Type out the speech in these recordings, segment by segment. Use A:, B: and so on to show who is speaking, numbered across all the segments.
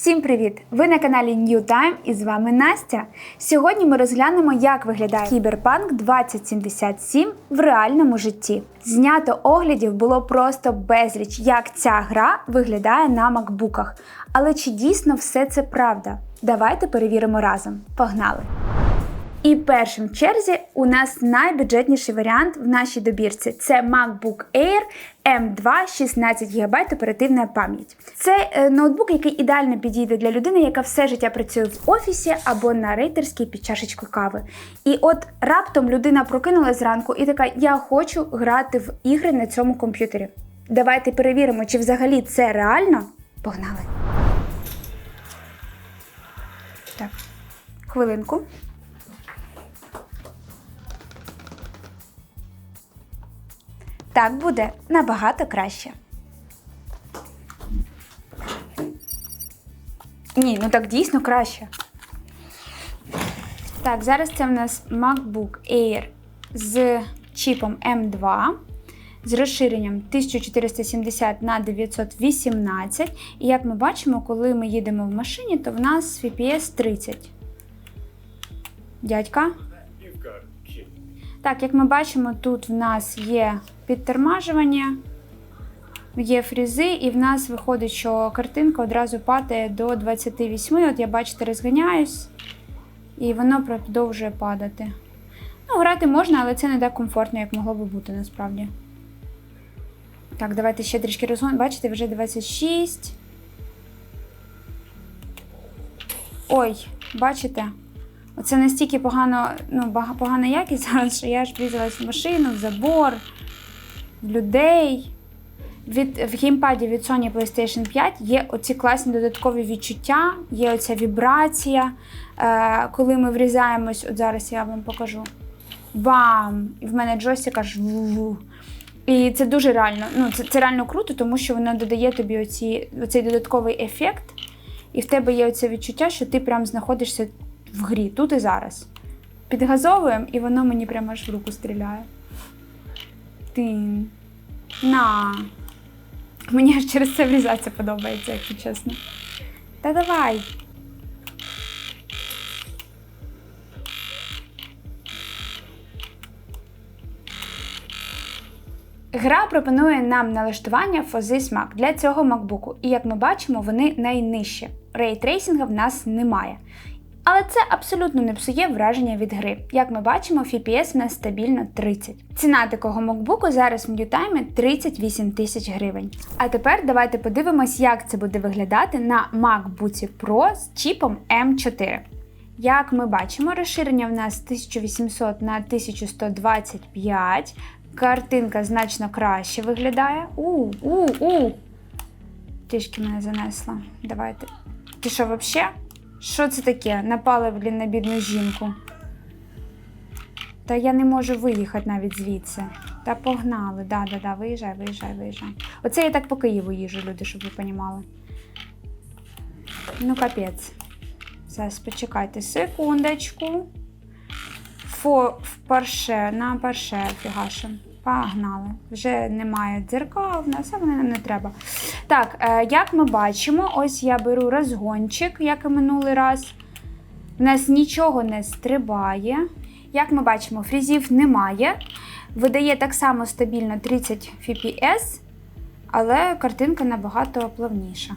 A: Всім привіт! Ви на каналі New Time і з вами Настя. Сьогодні ми розглянемо, як виглядає Кіберпанк 2077 в реальному житті. Знято оглядів було просто безліч, як ця гра виглядає на макбуках. Але чи дійсно все це правда? Давайте перевіримо разом. Погнали! І першим черзі у нас найбюджетніший варіант в нашій добірці це MacBook Air M2 16 ГБ оперативна пам'ять. Це е, ноутбук, який ідеально підійде для людини, яка все життя працює в офісі або на рейтерській під чашечкою кави. І от раптом людина прокинула зранку і така: Я хочу грати в ігри на цьому комп'ютері. Давайте перевіримо, чи взагалі це реально. Погнали! Так, хвилинку. Так буде набагато краще. Ні, ну так дійсно краще. Так, зараз це в нас MacBook Air з чіпом M2, з розширенням 1470 на 918. І як ми бачимо, коли ми їдемо в машині, то в нас VPS 30. Дядька. Так, як ми бачимо, тут в нас є підтормажування, є фрізи, і в нас виходить, що картинка одразу падає до 28. От я бачите, розганяюсь, і воно продовжує падати. Ну, грати можна, але це не так комфортно, як могло би бути насправді. Так, давайте ще трішки розгон. Бачите, вже 26. Ой, бачите? Оце настільки погано, ну, погана якість зараз, що я ж врізалась в машину, в забор, в людей. Від, в геймпаді від Sony PlayStation 5 є оці класні додаткові відчуття, є оця вібрація. Е, коли ми врізаємось, от зараз я вам покажу. Бам! І в мене джойстик аж ву-ву. І це дуже реально. Ну, це, це реально круто, тому що воно додає тобі оці, оцей додатковий ефект, і в тебе є оце відчуття, що ти прям знаходишся в грі, тут і зараз. Підгазовуємо, і воно мені прямо аж в руку стріляє. Тин. На. Мені аж через це врізатися подобається, якщо чесно. Та давай. Гра пропонує нам налаштування Fuzzy Mac для цього MacBook, і як ми бачимо, вони найнижчі. Рейтрейсінга в нас немає. Але це абсолютно не псує враження від гри. Як ми бачимо, FPS в нас стабільно 30. Ціна такого MacBook зараз в NewTime 38 тисяч гривень. А тепер давайте подивимось, як це буде виглядати на MacBook Pro з чіпом M4. Як ми бачимо, розширення в нас 1800 на 1125. Картинка значно краще виглядає. У, у, у. Трішки мене занесло. Давайте. Ти що, взагалі? Що це таке? Напали, блін, на бідну жінку. Та я не можу виїхати навіть звідси. Та погнали. Да, да, да, виїжджай, виїжджай, виїжджай. Оце я так по Києву їжджу, люди, щоб ви понімали. Ну, капець. Зараз почекайте секундочку. Фо в парше, на парше фігашем. Погнали. Вже немає дзеркал в нас, а вони нам не треба. Так, е, як ми бачимо, ось я беру розгончик, як і минулий раз. У нас нічого не стрибає. Як ми бачимо, фрізів немає. Видає так само стабільно 30 FPS, але картинка набагато плавніша.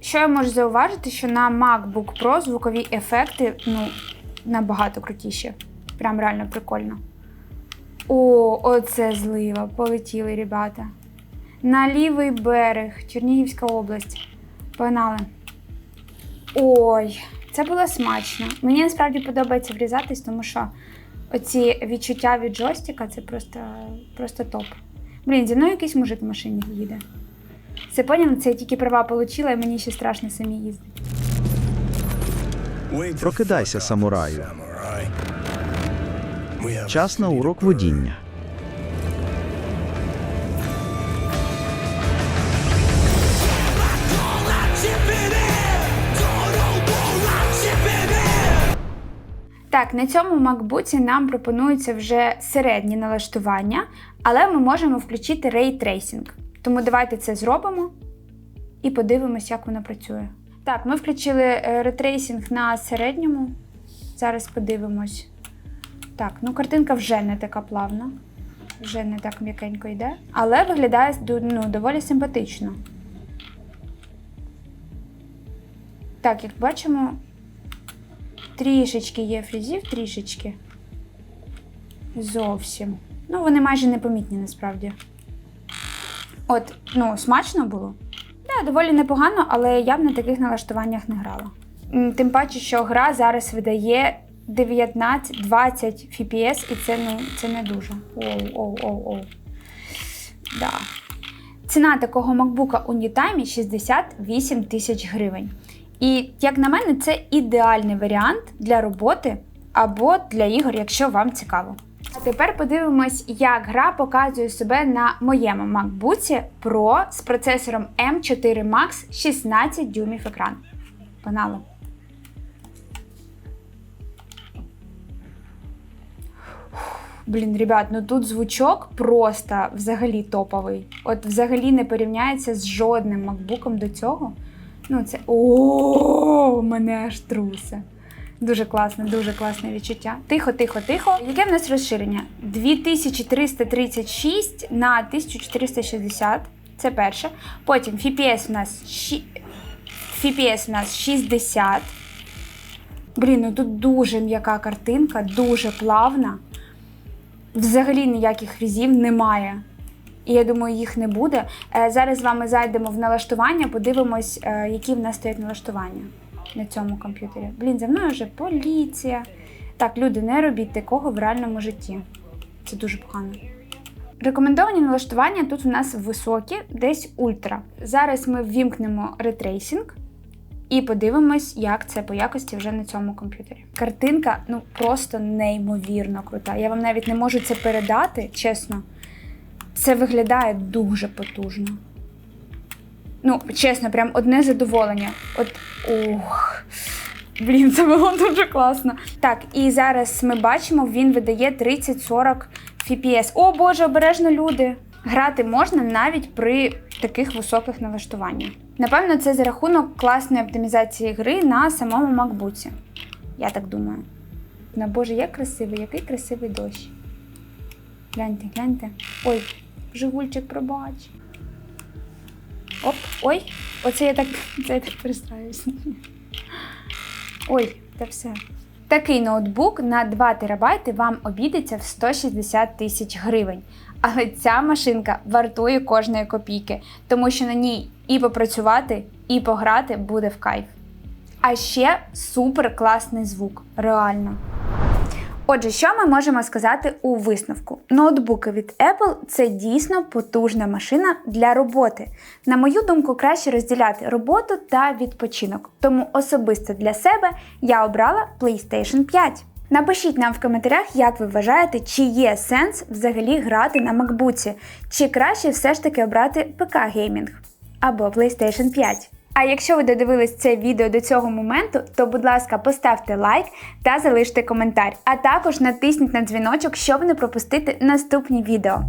A: Що я можу зауважити, що на MacBook Pro звукові ефекти ну, набагато крутіші. Прям реально прикольно. О, оце злива. Полетіли, ребята. На лівий берег, Чернігівська область. Погнали. Ой, це було смачно. Мені насправді подобається врізатись, тому що оці відчуття від джойстика це просто, просто топ. Блін, зі мною якийсь мужик в машині їде. Це поняв, це я тільки права отримала, і мені ще страшно самі їздити.
B: Прокидайся, самураю. Час на урок водіння.
A: Так, на цьому MacBook нам пропонується вже середнє налаштування, але ми можемо включити Ray. Тому давайте це зробимо і подивимось, як воно працює. Так, ми включили е, ретрейсинг на середньому. Зараз подивимось. Так, ну картинка вже не така плавна. Вже не так м'якенько йде. Але виглядає ну, доволі симпатично. Так, як бачимо, трішечки є фрізів, трішечки. Зовсім. Ну, вони майже непомітні насправді. От, ну, смачно було. Так, доволі непогано, але я б на таких налаштуваннях не грала. Тим паче, що гра зараз видає 19-20 FPS, і це, ну, це не дуже. Оу, оу, оу, оу. Да. Ціна такого MacBook у Newtime 68 тисяч гривень. І, як на мене, це ідеальний варіант для роботи або для ігор, якщо вам цікаво. А тепер подивимось, як гра показує себе на моєму MacBook Pro з процесором M4 Max 16 дюймів екран. Погнали! Блін, ребят, ну тут звучок просто взагалі топовий. От взагалі не порівняється з жодним макбуком до цього. Ну, це. О, мене аж трусе. Дуже класне, дуже класне відчуття. Тихо, тихо, тихо. Яке в нас розширення? 2336 на 1460. Це перше. Потім FPS у нас щі- FPS у нас 60. Блін, ну тут дуже м'яка картинка, дуже плавна. Взагалі ніяких фрізів немає. І я думаю, їх не буде. Е, Зараз з вами зайдемо в налаштування, подивимось, е, які в нас стоять налаштування на цьому комп'ютері. Блін, за мною вже поліція. Так, люди, не робіть такого в реальному житті. Це дуже погано. Рекомендовані налаштування тут у нас високі, десь ультра. Зараз ми ввімкнемо ретрейсинг і подивимось, як це по якості вже на цьому комп'ютері. Картинка ну просто неймовірно крута. Я вам навіть не можу це передати, чесно. Це виглядає дуже потужно. Ну, чесно, прям одне задоволення. От ух. Блін, це було дуже класно. Так, і зараз ми бачимо, він видає 30-40 FPS. О Боже, обережно люди! Грати можна навіть при таких високих налаштуваннях. Напевно, це за рахунок класної оптимізації гри на самому MacBook. Я так думаю. На Боже, як красивий, який красивий дощ. Гляньте, гляньте. Ой, Жигульчик, пробач. Оп, ой, оце я так, це я так перестраюсь. Ой, та все. Такий ноутбук на 2 терабайти вам обійдеться в 160 тисяч гривень. Але ця машинка вартує кожної копійки, тому що на ній і попрацювати, і пограти буде в кайф. А ще супер класний звук, реально. Отже, що ми можемо сказати у висновку? Ноутбуки від Apple це дійсно потужна машина для роботи. На мою думку, краще розділяти роботу та відпочинок. Тому особисто для себе я обрала PlayStation 5. Напишіть нам в коментарях, як ви вважаєте, чи є сенс взагалі грати на макбуці, чи краще все ж таки обрати ПК геймінг або PlayStation 5. А якщо ви додивились це відео до цього моменту, то будь ласка, поставте лайк та залиште коментар. А також натисніть на дзвіночок, щоб не пропустити наступні відео.